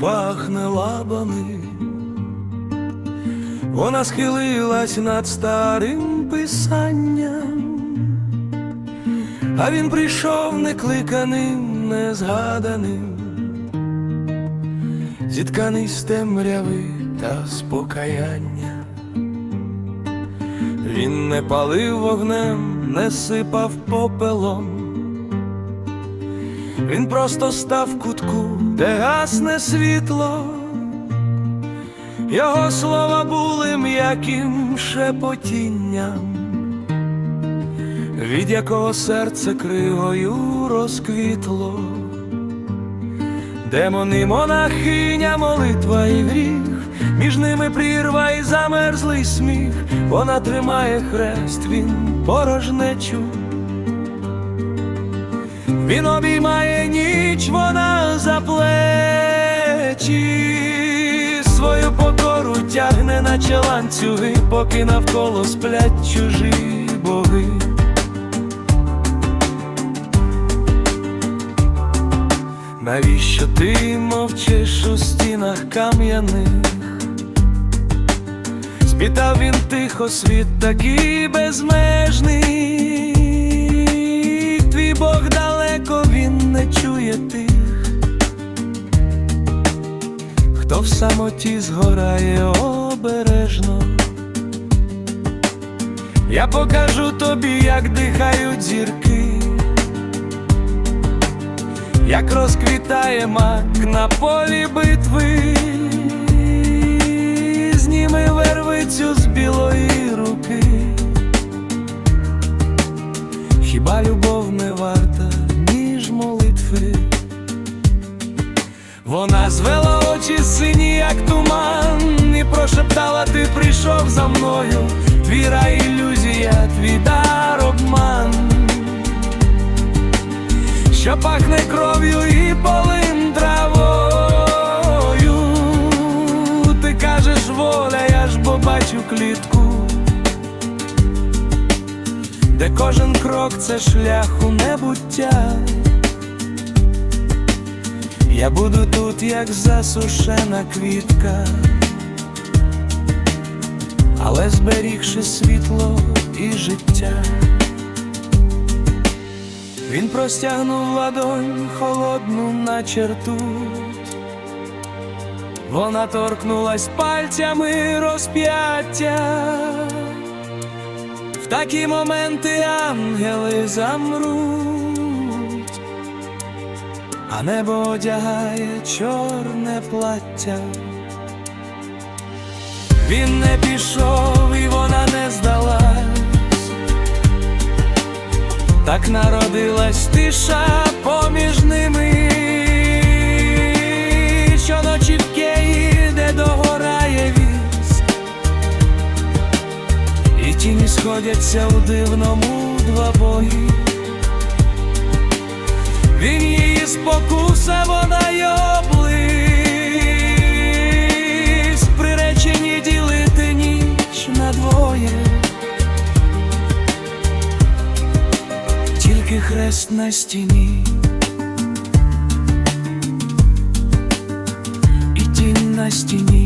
пахне лабами. Вона схилилась над старим писанням, а він прийшов некликаним, незгаданим, зітканий з темряви та спокаяння. Він не палив вогнем, не сипав попелом. Він просто став в кутку, де гасне світло. Його слова були м'яким шепотінням, від якого серце кривою розквітло, демони, монахиня, молитва і гріх, між ними прірва і замерзлий сміх, вона тримає хрест, він порожнечу. Він обіймає ніч, вона за плечі свою покору тягне, наче ланцюги, поки навколо сплять чужі боги. Навіщо ти мовчиш у стінах кам'яних? Спитав він тихо, світ такий безмежний. Не тих, хто в самоті згорає обережно. Я покажу тобі, як дихають зірки, як розквітає мак на полі битви, зніми вервицю з білої руки. Хіба любов не варта, Вона звела очі сині, як туман, і прошептала, ти прийшов за мною, твіра ілюзія, твій дар обман, що пахне кров'ю і полин травою. Ти кажеш воля, я ж бо бачу клітку, де кожен крок це шлях у небуття. Я буду тут, як засушена квітка, але зберігши світло і життя. Він простягнув ладонь холодну на чертуть, вона торкнулась пальцями розп'яття. В такі моменти ангели замруть а небо одягає чорне плаття. Він не пішов, і вона не здалась, так народилась тиша поміж ними, щоночі в Києві, де догорає віз, і тіні сходяться у дивному двобої. Він спокуса, вона й облизь Приречені ділити ніч на двоє. Тільки хрест на стіні. І тінь на стіні